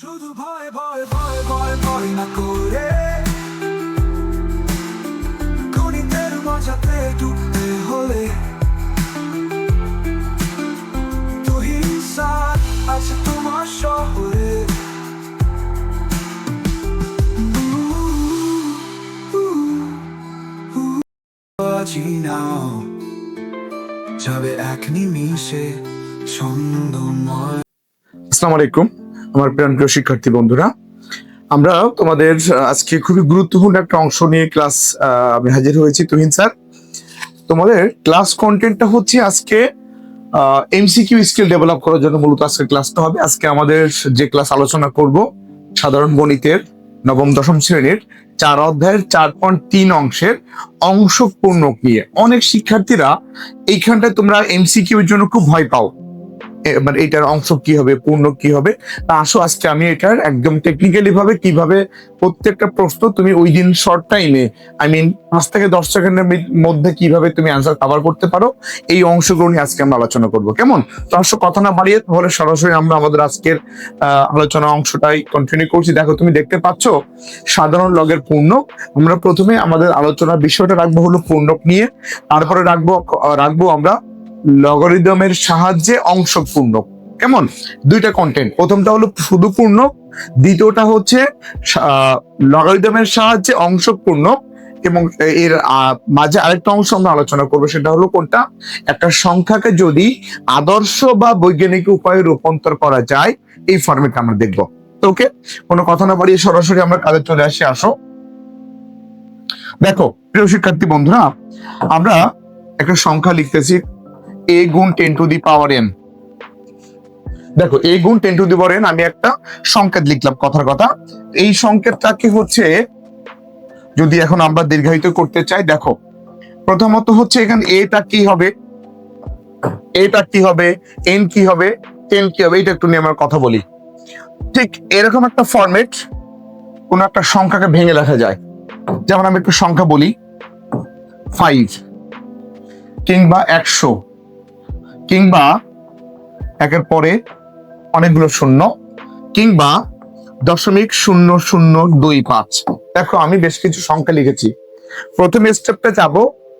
শুধু ভয় ভয় ভয় ভয় ভয় না করে। গণিতের মজাতে ডুবতে হলে আছে তোমার শহরে। এক নিমিষে ছন্দময়। আসসালামু আলাইকুম। আমার প্রাণ প্রিয় শিক্ষার্থী বন্ধুরা, আমরা তোমাদের আজকে খুবই গুরুত্বপূর্ণ একটা অংশ নিয়ে ক্লাস আমি হাজির হয়েছি তুহিন স্যার। তোমাদের ক্লাস কন্টেন্টটা হচ্ছে আজকে এমসিকিউ স্কিল ডেভেলপ করার জন্য মূলত আজকে ক্লাসটা হবে। আজকে আমাদের যে ক্লাস আলোচনা করব, সাধারণ গণিতের নবম, দশম শ্রেণির চার অধ্যায়ের চার পয়েন্ট তিন অংশের অংশ পূর্ণ নিয়ে। অনেক শিক্ষার্থীরা এইখানটায় তোমরা এমসিকিউ এর জন্য খুব ভয় পাও। মানে এটার অংশ কি হবে, পূর্ণ কি হবে? তা আসো, আজকে আমি এটার একদম টেকনিক্যালি ভাবে কীভাবে প্রত্যেকটা প্রশ্ন তুমি ওই দিন শর্ট টাইমে আই মিন পাঁচ থেকে দশ সেকেন্ডের মধ্যে কীভাবে তুমি অ্যান্সার কভার করতে পারো, এই অংশগুলো নিয়ে আজকে আমরা আলোচনা করব। কেমন? তো আসো, কথা না বাড়িয়ে তাহলে সরাসরি আমরা আমাদের আজকের আলোচনা অংশটাই কন্টিনিউ করছি। দেখো, তুমি দেখতে পাচ্ছ, সাধারণ লগের পূর্ণ। আমরা প্রথমে আমাদের আলোচনার বিষয়টা রাখব হলো পূর্ণক নিয়ে। তারপরে রাখব রাখব আমরা লগারিদমের সাহায্যে অংশ পূর্ণ কেমন? দুইটা কন্টেন্ট প্রথমটা হলো শুধু পূর্ণ, দ্বিতীয়টা হচ্ছে লগারিদমের সাহায্যে অংশ পূর্ণ এবং এর মাঝে আরেকটা অংশ আমরা আলোচনা করব, সেটা হলো কোনটা? একটা সংখ্যাকে যদি আদর্শ বা বৈজ্ঞানিক উপায়ে রূপান্তর করা যায়, এই ফর্মেট আমরা দেখব। ওকে, কোনো কথা না বাড়িয়ে সরাসরি আমরা কাজে চলে আসি, আসো। দেখো, প্রিয় শিক্ষার্থী বন্ধুরা, আমরা একটা সংখ্যা লিখতেছি এ গুণ ten to the power n দেখো এ গুণ ten to the power n আমি একটা সংকেত লিখলাম কথার কথা। এই সংকেতটাকে হচ্ছে যদি এখন আমরা দীর্ঘায়িত করতে চাই, দেখো, প্রথমত হচ্ছে এখানে এটা কি হবে? এটা কি হবে? এন কি হবে? টেন কি হবে? এটা একটু নিয়ে আমরা কথা বলি। ঠিক এরকম একটা ফরম্যাট কোন একটা সংখ্যাকে ভেঙে লেখা যায়। যেমন আমি একটু সংখ্যা বলি ফাইভ কিংবা একশো। কিংবা একের পরে অনেকগুলো শূন্য কিংবা দশমিক শূন্য শূন্য দুই পাঁচ। দেখো, আমি বেশ কিছু সংখ্যা লিখেছি। প্রথম স্টেপটা যাব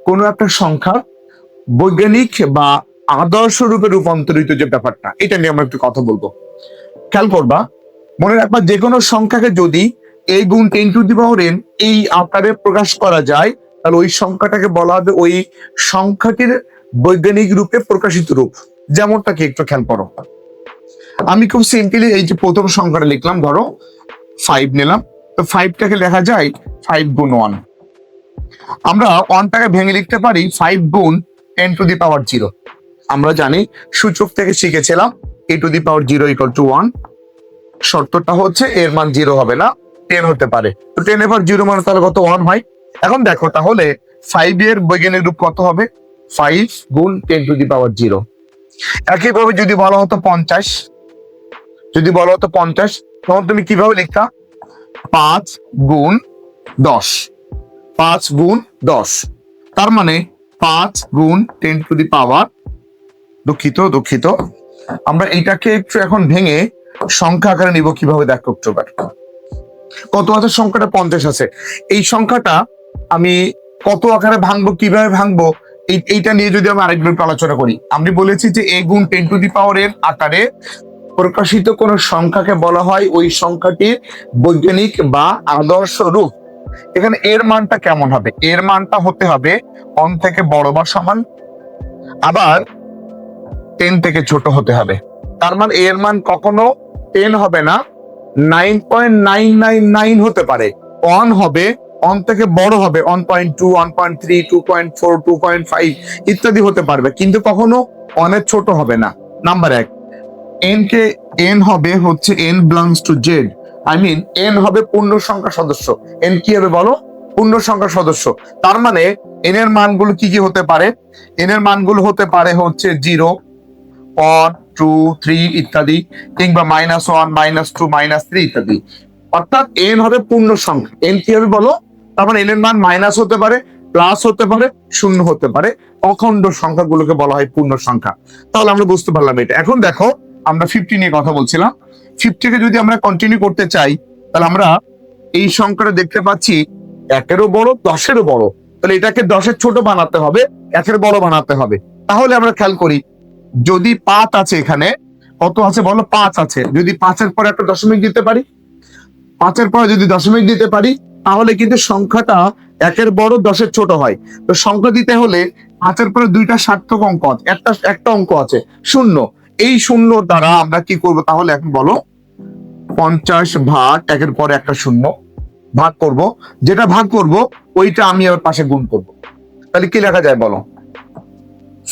কোনো একটা সংখ্যা বৈজ্ঞানিক বা আদর্শ রূপে রূপান্তরিত যে ব্যাপারটা, এটা নিয়ে আমরা একটু কথা বলব। খেয়াল করবা, মনে রাখবা যে কোনো সংখ্যাকে যদি এই গুণ ten to the power n এই আকারে প্রকাশ করা যায়, তাহলে ওই সংখ্যাটাকে বলা হবে ওই সংখ্যাটির বৈজ্ঞানিক রূপে প্রকাশিত রূপ। যেমনটা কি একটু খেয়াল করো। আমি খুব সিম্পলি এই যে প্রথম সংখ্যাটা লিখলাম, ধরো ফাইভ নিলাম। তো ফাইভটাকে লেখা যায় ফাইভ গুণ ওয়ান আমরা ওয়ানটাকে ভেঙে লিখতে পারি ফাইভ গুণ ten to the power zero আমরা জানি সূচক থেকে শিখেছিলাম a to the power zero equal to one শর্তটা হচ্ছে এর মান জিরো হবে না টেন হতে পারে। তো টেন এবার জিরো মানে তাহলে কত ওয়ান হয়? এখন দেখো তাহলে ফাইভ এর বৈজ্ঞানিক রূপ কত হবে? ফাইভ গুণ ten to the power zero একইভাবে যদি বলা হতো পঞ্চাশ, যদি বলা হতো পঞ্চাশ, তখন তুমি কীভাবে লিখতা? পাঁচ গুণ দশ। পাঁচ গুণ দশ। তার মানে পাঁচ গুণ টেন টু দি পাওয়ার দুঃখিত দুঃখিত। আমরা এটাকে একটু এখন ভেঙে সংখ্যা আকারে নিব কীভাবে দেখো অক্টোবর কত আছে? সংখ্যাটা পঞ্চাশ আছে। এই সংখ্যাটা আমি কত আকারে ভাঙবো, কীভাবে ভাঙবো? এইটা নিয়ে যদি আমি আরেকবার আলোচনা করি, আমি বলেছি যে এ গুণ টেন টু দি পাওয়ার এর আকারে প্রকাশিত কোন সংখ্যাকে বলা হয় ওই সংখ্যাটির বৈজ্ঞানিক বা আদর্শ রূপ। এখানে এর মানটা কেমন হবে? এর মানটা হতে হবে অন থেকে বড় বা সমান, আবার টেন থেকে ছোট হতে হবে। তার মানে এর মান কখনো টেন হবে না nine point nine nine nine হতে পারে। অন হবে অন থেকে বড় হবে one point two one point three two point four two point five ইত্যাদি হতে পারবে। কিন্তু কখনো অনেক ছোট হবে না। নাম্বার এক এন কে এন হবে হচ্ছে n belongs to Z I mean n হবে পূর্ণ সংখ্যা সদস্য। এন কি হবে বলো? পূর্ণ সংখ্যা সদস্য। তার মানে এন এর মানগুলো কি কি হতে পারে? এন এর মানগুলো হতে পারে হচ্ছে জিরো ওয়ান টু থ্রি ইত্যাদি, কিংবা minus one minus two minus three ইত্যাদি। অর্থাৎ এন হবে পূর্ণ সংখ্যা। এন কি হবে বলো? তার মানে এন এর মান মাইনাস হতে পারে প্লাস হতে পারে, শূন্য হতে পারে। অখণ্ড সংখ্যাগুলোকে বলা হয় পূর্ণ সংখ্যা। তাহলে আমরা বুঝতে পারলাম এটা। এখন দেখো, আমরা ফিফটি নিয়ে কথা বলছিলাম। ফিফটিকে যদি আমরা কন্টিনিউ করতে চাই, তাহলে আমরা এই সংখ্যাটা দেখতে পাচ্ছি, একেরও বড়, দশেরও বড়। তাহলে এটাকে দশের ছোট বানাতে হবে, একের বড় বানাতে হবে। তাহলে আমরা খেয়াল করি, যদি পাঁচ আছে এখানে, কত আছে বলো? পাঁচ আছে। যদি পাঁচের পরে একটা দশমিক দিতে পারি, পাঁচের পরে যদি দশমিক দিতে পারি তাহলে কিন্তু সংখ্যাটা একের বড়, দশের ছোট হয়। তো সংখ্যা দিতে হলে পাঁচের পরে দুইটা সার্থক অঙ্ক আছে। একটা একটা অঙ্ক আছে। শূন্য। এই শূন্য দ্বারা আমরা কি করব তাহলে এখন বলো? পঞ্চাশ ভাগ, একের পরে একটা শূন্য ভাগ করব। যেটা ভাগ করব, ওইটা আমি আবার পাশে গুণ করব। তাহলে কি লেখা যায় বলো?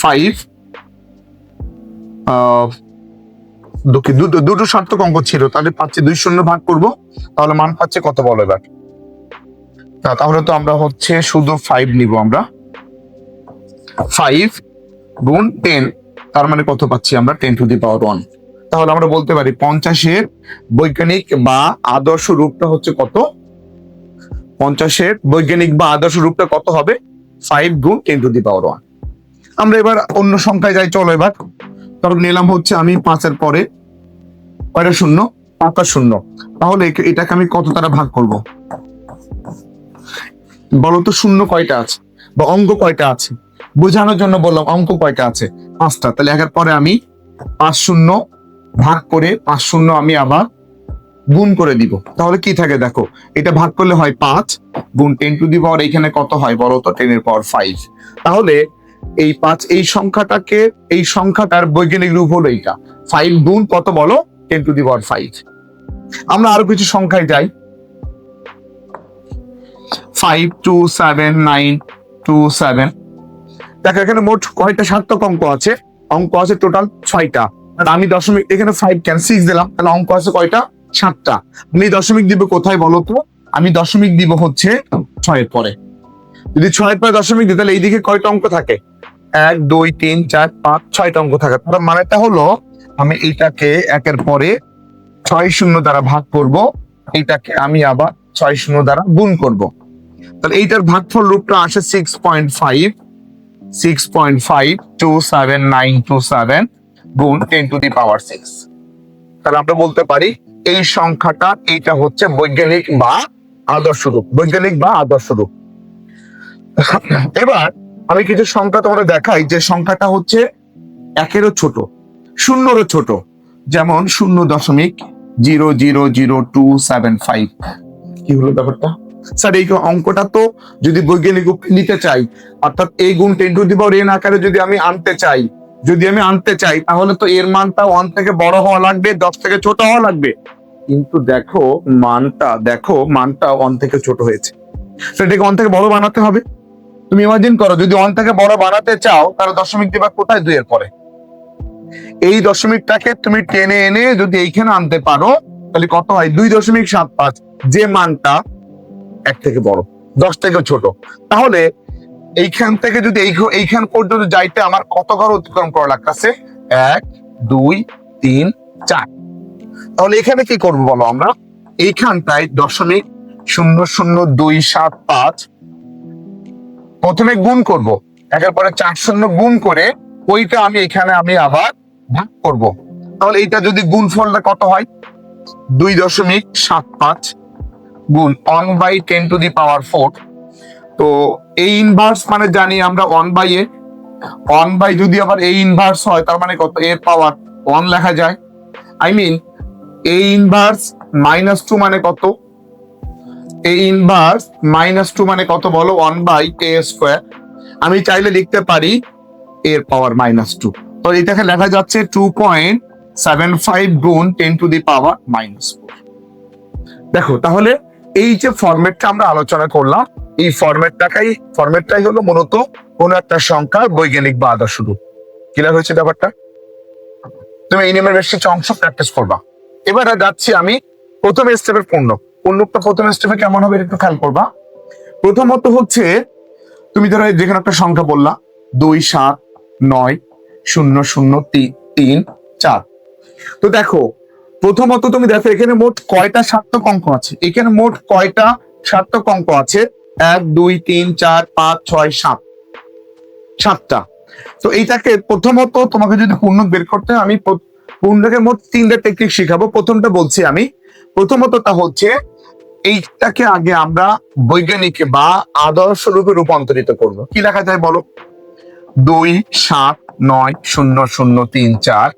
ফাইভ দুটো সার্থক অঙ্ক ছিল। তাহলে পাচ্ছি দুই শূন্য ভাগ করব। তাহলে মান পাচ্ছে কত বলো এবার? তা তাহলে তো আমরা হচ্ছে শুধু ফাইভ নিব আমরা। ফাইভ গুণ টেন তার মানে কত পাচ্ছি আমরা? Ten to the power one তাহলে আমরা বলতে পারি পঞ্চাশের বৈজ্ঞানিক বা আদর্শ রূপটা হচ্ছে কত? পঞ্চাশের বৈজ্ঞানিক বা আদর্শ রূপটা কত হবে? ফাইভ গুণ ten to the power one আমরা এবার অন্য সংখ্যায় যাই, চলো এবার। ধরো নিলাম হচ্ছে আমি পাঁচের পরে, কয়টা শূন্য? পাঁচটা শূন্য। তাহলে এটাকে আমি কত দ্বারা ভাগ করব? বলো তো শূন্য কয়টা আছে? বা অঙ্ক কয়টা আছে? বোঝানোর জন্য বললাম অঙ্ক কয়টা আছে? পাঁচটা। তাহলে একের পরে আমি পাঁচ শূন্য ভাগ করে পাঁচ শূন্য আমি আবার গুণ করে দিব। তাহলে কি থাকে দেখো? এটা ভাগ করলে হয় পাঁচ গুণ টেন টু দি পাওয়ার এখানে কত হয় বলো তো? টেনের পাওয়ার ফাইভ। তাহলে এই পাঁচ, এই সংখ্যাটাকে, এই সংখ্যাটার বৈজ্ঞানিক রূপ হলো এইটা। ফাইভ গুণ কত বলো? Ten to the power five. আমরা আরও কিছু সংখ্যায় যাই। Five two seven nine two seven দেখো, এখানে মোট কয়টা সার্থক অঙ্ক আছে? অঙ্ক আছে টোটাল ছয়টা। আমি দশমিক, এখানে ফাইভ ক্যান সিক্স দিলাম। তাহলে অঙ্ক আছে কয়টা? সাতটা। আমি দশমিক দিব কোথায় বলো তো? আমি দশমিক দিব হচ্ছে ছয়ের পরে। যদি ছয়ের পরে দশমিক দিই, তাহলে এইদিকে কয়টা অঙ্ক থাকে? এক, দুই, তিন, চার, পাঁচ, ছয়টা অঙ্ক থাকে। তার মানেটা হলো, আমি এইটাকে একের পরে ছয় শূন্য দ্বারা ভাগ করব। এইটাকে আমি আবার ছয় শূন্য দ্বারা গুণ করব। তাহলে এইটার ভাগফল রূপটা আসে six point five six point five two seven nine two seven গুণ ten to the power six তাহলে আমরা বলতে পারি এই সংখ্যাটা এইটা হচ্ছে বৈজ্ঞানিক বা আদর্শ রূপ, বৈজ্ঞানিক বা আদর্শ রূপ। এবার আমি কিছু সংখ্যা তোমাদের দেখাই, যে সংখ্যাটা হচ্ছে একেরও ছোট, শূন্যরও ছোট, যেমন শূন্য দশমিক zero zero zero two seven five কি হলো ব্যাপারটা? স্যার, এই অঙ্কটা তো যদি বৈজ্ঞানিক রূপ নিতে চাই, অর্থাৎ এই গুণ টেন টু দি এন আকারে যদি আমি আনতে চাই, যদি আমি আনতে চাই, তাহলে তো এর মানটা ওয়ান থেকে বড় হওয়া লাগবে, দশ থেকে ছোট হওয়া লাগবে। কিন্তু দেখো, মানটা দেখো, মানটা ওয়ান থেকে ছোট হয়েছে। সেটাকে ওয়ান থেকে বড় বানাতে হবে। তুমি ইমাজিন করো, যদি ওয়ান থেকে বড় বানাতে চাও, তাহলে দশমিক দিবা কোথায়? দুইয়ের পরে। এই দশমিকটাকে তুমি টেনে এনে যদি এইখানে আনতে পারো, তাহলে কত হয়? দুই দশমিক সাত পাঁচ। যে মানটা এক থেকে বড়, দশ থেকে ছোট। তাহলে এইখান থেকে যদি এইখান পর্যন্ত যাইতে আমার কত ঘর অতিক্রম করা লাগতেছে? এক, দুই, তিন, চার। তাহলে এখানে কি করব বলো আমরা? এইখানটায় দশমিক শূন্য শূন্য দুই সাত পাঁচ প্রথমে গুণ করব। একের পরে চার শূন্য গুণ করে ওইটা আমি এখানে আমি আবার ভাগ করব। তাহলে এইটা যদি গুণ ফলটা কত হয়? দুই দশমিক সাত পাঁচ। গুণ one by ten to the power four তো এই ইনভার্স মানে জানি আমরা one by a one by যদি আবার এই ইনভার্স হয়, তার মানে কত? এর পাওয়ার ওয়ান লেখা যায়। আই মিন এই ইনভার্স মাইনাস টু মানে কত? এই ইনভার্স মাইনাস টু মানে কত বলো? ওয়ান বাই এ স্কোয়ার আমি চাইলে লিখতে পারি এর পাওয়ার মাইনাস টু তো এটাকে লেখা যাচ্ছে টু পয়েন্ট সেভেন ফাইভ গুণ ten to the power minus four দেখো, তাহলে এই যে ফরম্যাটটা আমরা আলোচনা করলাম, এই ফরম্যাটটাকাই ফরম্যাটটাই হলো মূলত কোন একটা সংখ্যার বৈজ্ঞানিক বা আদর্শ রূপ। ক্লিয়ার হয়েছে ব্যাপারটা? তুমি এই নিয়মের বেশ কিছু অংশ প্র্যাকটিস করবা। এবারে যাচ্ছি আমি প্রথম স্টেপের পূর্ণ। পূর্ণটা প্রথম স্টেপে কেমন হবে একটু খেয়াল করবা। প্রথমত হচ্ছে, তুমি ধরো যেখানে একটা সংখ্যা বললা, দুই, সাত, নয়, শূন্য শূন্য তিন তিন, চার। তো দেখো প্রথমত তুমি দেখো, এখানে মোট কয়টা সার্থক অঙ্ক আছে? এখানে মোট কয়টা সার্থক অঙ্ক আছে? এক, দুই, তিন, চার, পাঁচ, ছয়, সাত। সাতটা। তো এইটাকে প্রথমত তোমাকে যদি পূর্ণ বের করতে আমি পূর্ণকে মোট তিনটা টেকনিক শিখাবো। প্রথমটা বলছি আমি। প্রথমত তা হচ্ছে, এইটাকে আগে আমরা বৈজ্ঞানিক বা আদর্শ রূপে রূপান্তরিত করব। কি লেখা যায় বলো? দুই, সাত, নয়, শূন্য শূন্য, তিন, চার।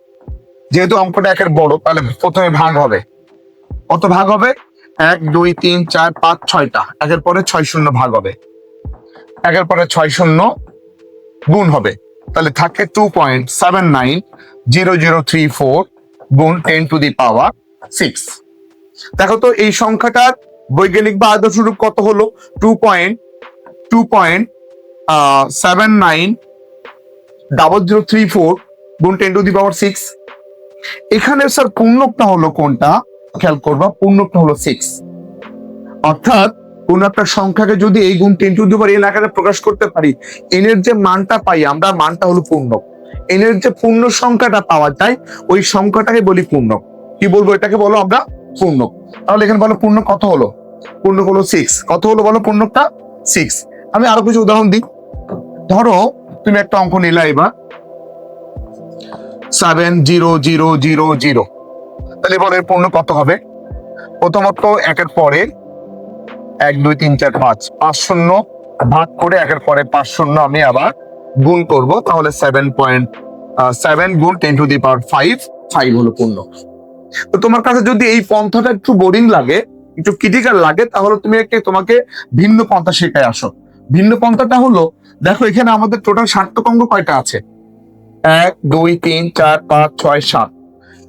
যেহেতু অঙ্কটা একের বড়, তাহলে প্রথমে ভাগ হবে। কত ভাগ হবে? এক, দুই, তিন, চার, পাঁচ, ছয়টা। একের পরে ছয় শূন্য ভাগ হবে। একের পরে ছয় শূন্য গুণ হবে। তাহলে থাকে two point seven nine zero zero three four গুণ ten to the power six দেখো তো, এই সংখ্যাটার বৈজ্ঞানিক বা আদর্শ রূপ কত হলো? Two point two point seven nine double zero three four গুণ ten to the power six এখানে স্যার পূর্ণকটা হলো কোনটা? খেয়াল করবা, পূর্ণকটা হলো সিক্স অর্থাৎ কোন একটা সংখ্যাকে যদি এই গুণ ten to the power n আকারে প্রকাশ করতে পারি এনের যে মানটা পাই আমরা, মানটা হলো পূর্ণক। এনের যে পূর্ণ সংখ্যাটা পাওয়া যায়, ওই সংখ্যাটাকে বলি পূর্ণক। কি বলব এটাকে বলো আমরা? পূর্ণক। তাহলে এখানে বলো পূর্ণ কত হলো? পূর্ণ হলো সিক্স কত হলো বলো পূর্ণকটা? সিক্স আমি আরও কিছু উদাহরণ দিই। ধরো, তুমি একটা অঙ্ক নিলা এবার। Seven zero zero zero zero তাহলে এবার এর পূর্ণ কত হবে? প্রথমত একের পরে এক, দুই, তিন, চার, পাঁচ পাঁচ শূন্য ভাগ করে একের পরে পাঁচ শূন্য আমি আবার গুণ করব। তাহলে সেভেন পয়েন্ট সেভেন গুণ ten to the power five five হলো পূর্ণ। তো তোমার কাছে যদি এই পন্থাটা একটু বোরিং লাগে, একটু ক্রিটিক্যাল লাগে, তাহলে তুমি একটি তোমাকে ভিন্ন পন্থা শেখায় আসো। ভিন্ন পন্থাটা হলো, দেখো এখানে আমাদের টোটাল সার্থক অঙ্ক কয়টা আছে? এক, দুই, তিন, চার, পাঁচ, ছয়, সাত।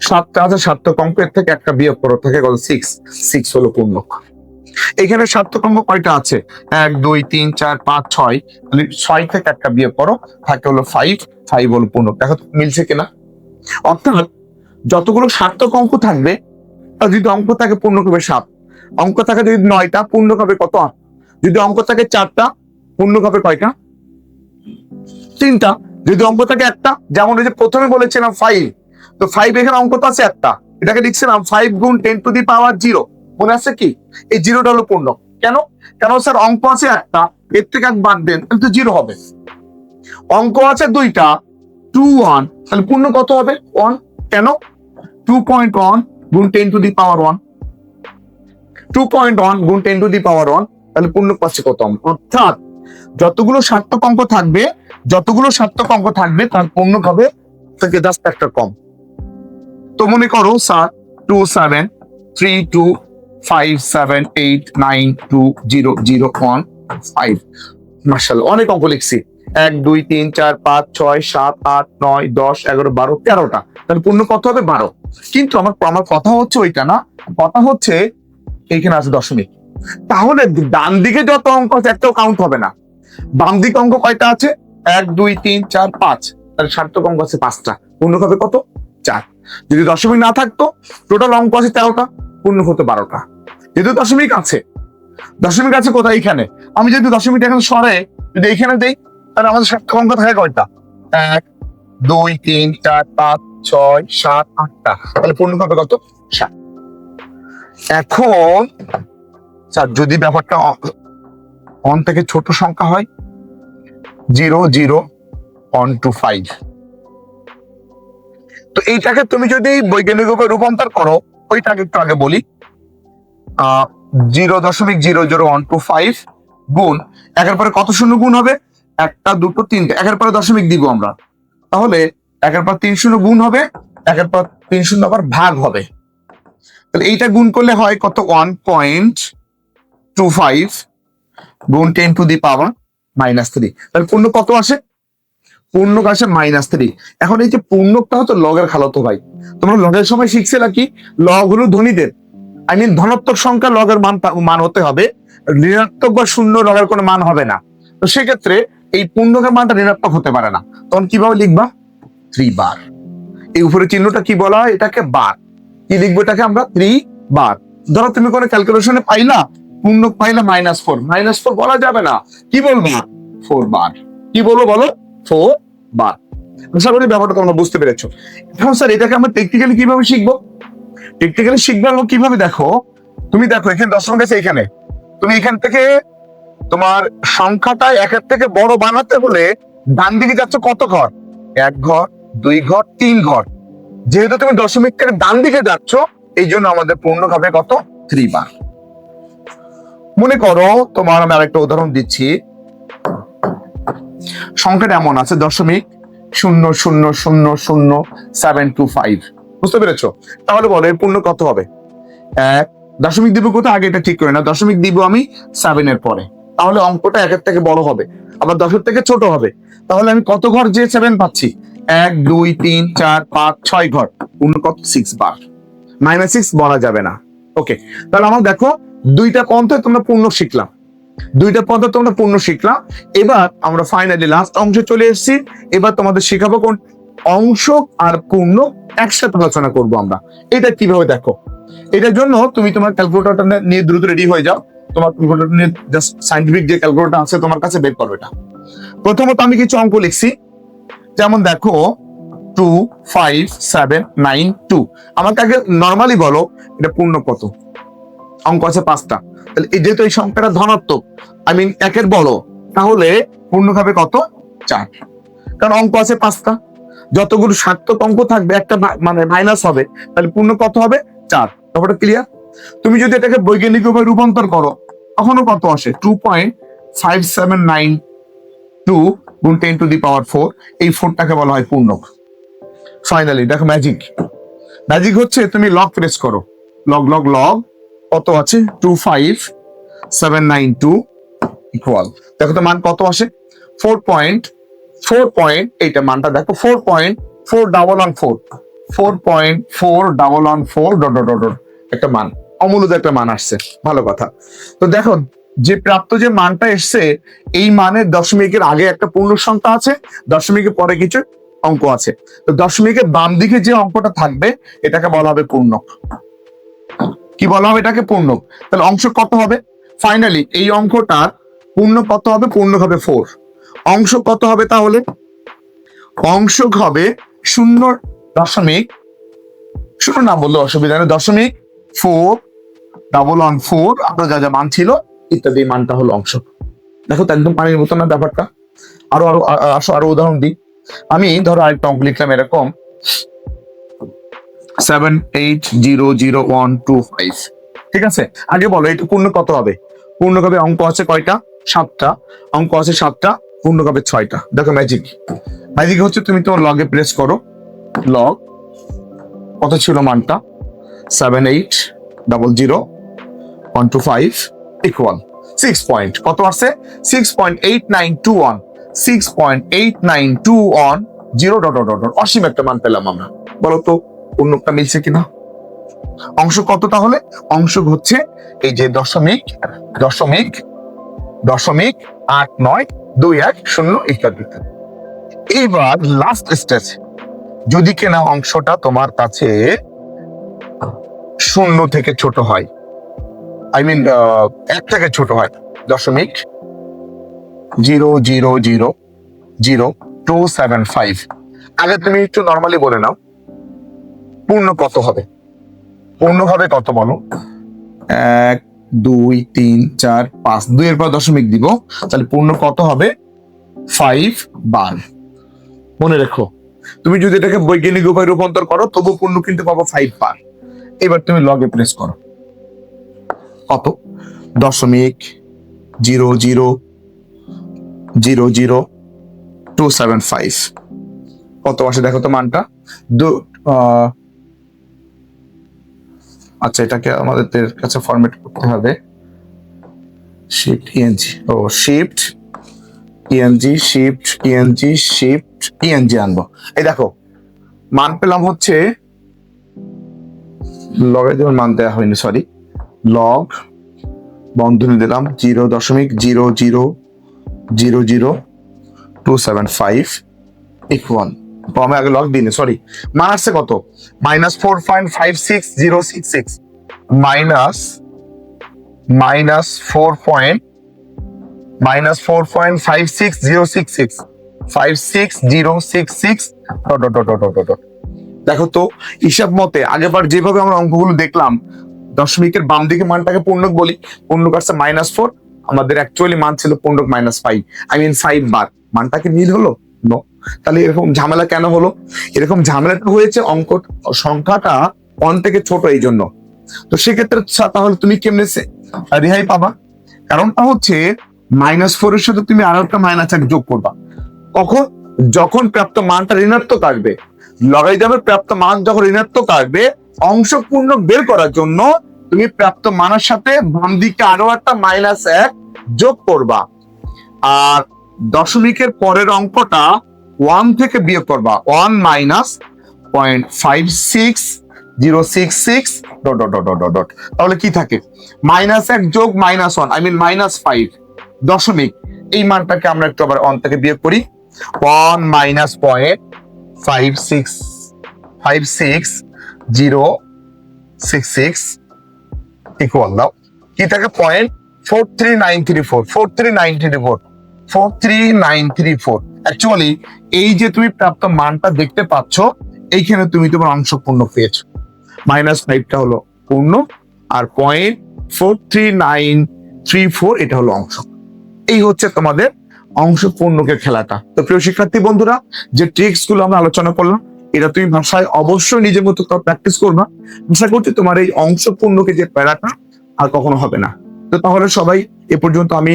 সাতটা আছে অঙ্ক এর থেকে একটা বিয়োগ করো থেকে কত সিক্স সিক্স হলো পূর্ণক এখানে সার্থক অঙ্ক কয়টা আছে? এক, দুই, তিন, চার, পাঁচ, ছয়। তাহলে ছয় থেকে একটা বিয়োগ করো, থাকে হলো ফাইভ ফাইভ হলো পূর্ণ। দেখো মিলছে কিনা? অর্থাৎ যতগুলো সার্থক অঙ্ক থাকবে যদি অঙ্ক থাকে পূর্ণক হবে সাত। অঙ্ক থাকে যদি নয়টা পূর্ণক হবে কত যদি অঙ্ক থাকে চারটা পূর্ণক হবে কয়টা? তিনটা। যদি অঙ্ক থাকে একটা, যেমন ওই যে প্রথমে বলেছিলাম ফাইভ তো ফাইভ এখানে অঙ্ক তো আছে একটা। এটাকে লিখছিলাম ফাইভ গুণ ten to the power zero মনে আছে কি? এই জিরোটা হলো পূর্ণ। কেন? কেন স্যার? অঙ্ক আছে একটা, এর থেকে এক বাদ দেন, তাহলে তো জিরো হবে। অঙ্ক আছে দুইটা টু ওয়ান তাহলে পূর্ণ কত হবে? ওয়ান কেন? টু পয়েন্ট ওয়ান গুণ ten to the power one two point one গুণ ten to the power one তাহলে পূর্ণ পাচ্ছে কত? অর্থাৎ যতগুলো সার্থক অঙ্ক থাকবে, যতগুলো সার্থক অঙ্ক থাকবে, তার পূর্ণ হবে থেকে জাস্ট একটা কম। তো মনে করো sir two seven three two five seven eight nine two zero zero one five martial অনেক অঙ্ক লিখছি। এক, দুই, তিন, চার, পাঁচ, ছয়, সাত, আট, নয়, দশ, এগারো, বারো, তেরোটা। তাহলে পূর্ণ কত হবে? বারো। কিন্তু আমার আমার কথা হচ্ছে ওইটা না। কথা হচ্ছে, এইখানে আছে দশমিক। তাহলে ডান দিকে যত অঙ্ক আছে, একটাও কাউন্ট হবে না। বাম দিকে অঙ্ক কয়টা আছে? এক, দুই, তিন, চার, পাঁচ। তাহলে সার্থক অঙ্ক আছে পাঁচটা। পূর্ণ হবে কত? চার। যদি দশমিক না থাকতো টোটাল অঙ্ক আছে তেরোটা পূর্ণ হতো বারোটা। যেহেতু দশমিক আছে দশমিক আছে কোথায়? এখানে। আমি যদি দশমিক এখানে সরে যদি এখানে দেই, তাহলে আমাদের সার্থক অঙ্ক থাকে কয়টা? এক, দুই, তিন, চার, পাঁচ, ছয়, সাত, আটটা। তাহলে পূর্ণ হবে কত? সাত। এখন যদি ব্যাপারটা অন থেকে ছোট সংখ্যা হয় zero zero one two five তো এইটাকে তুমি যদি বৈজ্ঞানিক রূপে রূপান্তর করো, ওইটাকে একটু আগে বলি জিরো দশমিক zero zero one two five গুণ, একের পরে কত শূন্য গুণ হবে? একটা, দুটো, তিনটে, একের পরে দশমিক দিব আমরা। তাহলে একের পর তিন শূন্য গুণ হবে, একের পর তিন শূন্য আবার ভাগ হবে। তাহলে এইটা গুণ করলে হয় কত? ওয়ান পয়েন্ট টু ফাইভ গুণ ten to the power minus three তাহলে পূর্ণ কত আসে? পূর্ণক আসে মাইনাস থ্রি এখন এই যে পূর্ণকটা হতো লগের খালতো ভাই। তোমরা লগের সময় শিখছে নাকি লগ হলো ধনীদের আই মিন ধনাত্মক সংখ্যা লগের মান মান হতে হবে। ঋণাত্মক বা শূন্য লগের কোনো মান হবে না। তো সেক্ষেত্রে এই পূর্ণকের মানটা ঋণাত্মক হতে পারে না। তখন কীভাবে লিখবা? থ্রি বার এই উপরে চিহ্নটা কি বলা হয়? এটাকে বার কি লিখব এটাকে আমরা? থ্রি বার ধরো তুমি কোনো ক্যালকুলেশনে পাইলা পূর্ণক পাইলা মাইনাস ফোর মাইনাস ফোর বলা যাবে না। কি বলব? ফোর বার কি বলব বলো? ফোর বার আশা করি ব্যাপারটা তোমরা বুঝতে পেরেছ। এখন স্যার এটাকে আমরা টেকনিক্যালি কীভাবে শিখব? টেকনিক্যালি শিখবে আমরা কীভাবে দেখো? তুমি দেখো, এখানে দশমিক আছে এখানে। তুমি এখান থেকে তোমার সংখ্যাটা একের থেকে বড় বানাতে হলে ডান দিকে যাচ্ছ কত ঘর? এক ঘর, দুই ঘর, তিন ঘর। যেহেতু তুমি দশমিক থেকে ডান দিকে যাচ্ছ, এই জন্য আমাদের পূর্ণ হবে কত? থ্রি বার মনে করো তোমার আমি আরেকটা উদাহরণ দিচ্ছি। সংখ্যাটা এমন আছে, দশমিক শূন্য শূন্য শূন্য শূন্য সেভেন টু ফাইভ বুঝতে পেরেছ? তাহলে বলো, এর পূর্ণ কত হবে? এক। দশমিক দিব কোথায়? আগে এটা ঠিক করে না দশমিক দিব আমি সেভেন এর পরে। তাহলে অঙ্কটা একের থেকে বড় হবে, আবার দশের থেকে ছোট হবে। তাহলে আমি কত ঘর যে সেভেন পাচ্ছি? এক, দুই, তিন, চার, পাঁচ, ছয় ঘর। পূর্ণ কত? সিক্স বার। মাইনাস সিক্স বলা যাবে না। ওকে তাহলে আমার দেখো দুইটা পন্থায় তোমরা পূর্ণ শিখলাম। দুইটা পন্থা তোমরা পূর্ণ শিখলাম। এবার আমরা ফাইনালি লাস্ট অংশে চলে এসেছি। এবার তোমাদের শেখাবো কোন অংশ আর পূর্ণ একসাথে আলোচনা করব আমরা। এটা কীভাবে দেখো? এটার জন্য তুমি তোমার ক্যালকুলেটরটা নিয়ে দ্রুত রেডি হয়ে যাও। তোমার ক্যালকুলেটর নিয়ে জাস্ট সাইন্টিফিক যে ক্যালকুলেটর আছে, তোমার কাছে বের করো এটা। প্রথমত আমি কিছু অঙ্ক লিখছি। যেমন দেখো two five seven nine two আমাকে আগে নর্মালি বলো, এটা পূর্ণ কত? অঙ্ক আছে পাঁচটা। তাহলে এই যেহেতু এই সংখ্যাটা ধনাত্মক আই মিন একের বড়, তাহলে পূর্ণ কত? চার। কারণ অঙ্ক আছে পাঁচটা। যতগুলো সার্থক অঙ্ক থাকবে, একটা মানে মাইনাস হবে, তাহলে পূর্ণ কত হবে? চার। ব্যাপারটা ক্লিয়ার তুমি যদি এটাকে বৈজ্ঞানিক ভাবে রূপান্তর করো, তখনও কত আসে? Two point five seven nine two গুণ ten to the power four এই ফোরটাকে বলা হয় পূর্ণক। ফাইনালি দেখো ম্যাজিক ম্যাজিক হচ্ছে তুমি লগ প্রেস করো। লগ লগ লগ কত আছে? Two five seven nine two equal দেখো তো মান কত আসে? ফোর পয়েন্ট ফোর পয়েন্ট এইটা মানটা দেখো। Four point four double one four four point four double one four dot dot dot একটা মান। অমূল্য একটা মান আসছে। ভালো কথা। তো দেখো, যে প্রাপ্ত যে মানটা এসছে, এই মানের দশমিকের আগে একটা পূর্ণ সংখ্যা আছে, দশমিকের পরে কিছু অঙ্ক আছে। তো দশমিকের বাম দিকে যে অঙ্কটা থাকবে, এটাকে বলা হবে পূর্ণক। কি বলা হবে এটাকে? পূর্ণ। তাহলে অংশ কত হবে? ফাইনালি এই অঙ্কটার পূর্ণ কত হবে? পূর্ণ হবে ফোর অংশ কত হবে তাহলে? অংশ হবে শূন্য দশমিক, শূন্য না বললে অসুবিধা নেই, দশমিক ফোর ডাবল ওয়ান ফোর আপনার যা যা মান ছিল, ইত্যাদি মানটা হলো অংশ। দেখো তো একদম পানির মতো না ব্যাপারটা? আরও আরও আসো, আরও উদাহরণ দিই। আমি ধরো আরেকটা অঙ্ক লিখলাম এরকম। Seven eight zero zero one two five ঠিক আছে? আগে বলো এটা পূর্ণ কত হবে? পূর্ণ হবে অঙ্ক আছে কয়টা? সাতটা। অঙ্ক আছে সাতটা পূর্ণ হবে ছয়টা? দেখো ম্যাজিক ম্যাজিক হচ্ছে তুমি তোমার লগে প্রেস করো। লগ কত ছিল মানটা? Seven eight double zero one two five equal six point কত আসছে? Six point eight nine two one six point eight nine two one zero dot dot dot অসীম একটা মান পেলাম আমরা। বলো তো। অন্যটা মিলছে কিনা? অংশ কত তাহলে? অংশ হচ্ছে এই যে দশমিক দশমিক দশমিক আট নয় দুই এক শূন্য ইত্যাদি। এইবার লাস্ট স্টেজ যদি কেনা অংশটা তোমার কাছে শূন্য থেকে ছোট হয় আই মিন এক থেকে ছোট হয়, দশমিক zero zero zero zero two seven five আগে তুমি একটু নর্মালি বলে নাও পূর্ণ কত হবে? পূর্ণ হবে কত বলো? এক, দুই, তিন, চার, পাঁচ। দুইয়ের পর দশমিক দিব। তাহলে পূর্ণ কত হবে? ফাইভ বার মনে রেখো, তুমি যদি এটাকে বৈজ্ঞানিক উপায় রূপান্তর করো তবু পূর্ণ কিন্তু পাবো ফাইভ বার এবার তুমি লগে প্রেস করো। কত? দশমিক zero zero zero zero two seven five কত আসে? দেখো তো মানটা। দু আচ্ছা এটাকে আমাদের কাছে ফরম্যাট করতে হবে। শিফট ইএনজি ও shift ENG shift ENG shift ENG আনব। এই দেখো, মান পেলাম হচ্ছে লগের জন্য মান দেওয়া হয়নি সরি লগ বন্ধনী দিলাম জিরো দশমিক zero zero zero zero two seven five equal আমি আগে লগ দিইনি সরি মান আসছে কত? Minus four point five six zero six six minus minus four point minus four point five six zero six six five six zero six six dot dot dot dot দেখো তো, হিসাব মতে আগেবার যেভাবে আমরা অঙ্কগুলো দেখলাম, দশমিকের বাম দিকে মানটাকে পূর্ণক বলি, পূর্ণক আসছে মাইনাস ফোর আমাদের অ্যাকচুয়ালি মান ছিল পূর্ণক minus five I mean five বার। মানটাকে মিল হলো? নো তাহলে এরকম ঝামেলা কেন হলো? এরকম ঝামেলাটা হয়েছে অঙ্ক সংখ্যাটা ওয়ান থেকে ছোট এই জন্য। তো সেক্ষেত্রে তাহলে তুমি কেমনে রেহাই পাবা। কারণটা হচ্ছে মাইনাস ফোর এর সাথে তুমি আরও একটা মাইনাস এক যোগ করবা। কখন? যখন প্রাপ্ত মানটা ঋণাত্মক আসবে। লগারিদমের প্রাপ্ত মান যখন ঋণাত্মক আসবে অংশ পূর্ণ বের করার জন্য তুমি প্রাপ্ত মানের সাথে বাম দিকে আরও একটা মাইনাস এক যোগ করবা। আর দশমিকের পরের অঙ্কটা ওয়ান থেকে বিয়োগ করবা, one minus point five six, zero six six, dot dot dot dot dot. তাহলে কি থাকে? মাইনাস এক যোগ minus one, I mean minus five দশমিক। এই মানটাকে আমরা একটু আবার ওয়ান থেকে বিয়োগ করি। One minus point five six five six, zero six six equal দাও। কি থাকে? Point four three nine three four four three nine three four four three nine three four. Actually এই যে তুমি প্রাপ্ত মানটা দেখতে পাচ্ছ, এইখানে তুমি তোমার অংশ পূর্ণ পেয়েছ মাইনাস ফাইভটা হলো পূর্ণ, আর point four three nine three four এটা হলো অংশ। এই হচ্ছে তোমাদের অংশ পূর্ণকের খেলাটা। তো প্রিয় শিক্ষার্থী বন্ধুরা, যে ট্রিক্সগুলো আমরা আলোচনা করলাম, এটা তুমি ভাষায় অবশ্যই নিজের মতো প্র্যাকটিস করবা। আশা করছি তোমার এই অংশ পূর্ণকে যে প্যারাটা আর কখনো হবে না। তো তাহলে সবাই এ পর্যন্ত আমি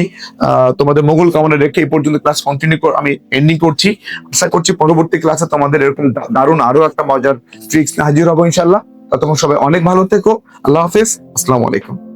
তোমাদের মোগল কামনা রেখে এই পর্যন্ত ক্লাস কন্টিনিউ আমি এন্ডিং করছি। আশা করছি পরবর্তী ক্লাসে তোমাদের এরকম দারুণ আরও একটা মজার ট্রিক্স হাজির হব ইনশাল্লাহ ততক্ষণ সবাই অনেক ভালো থেকো। আল্লাহ হাফেজ। আসসালামু আলাইকুম।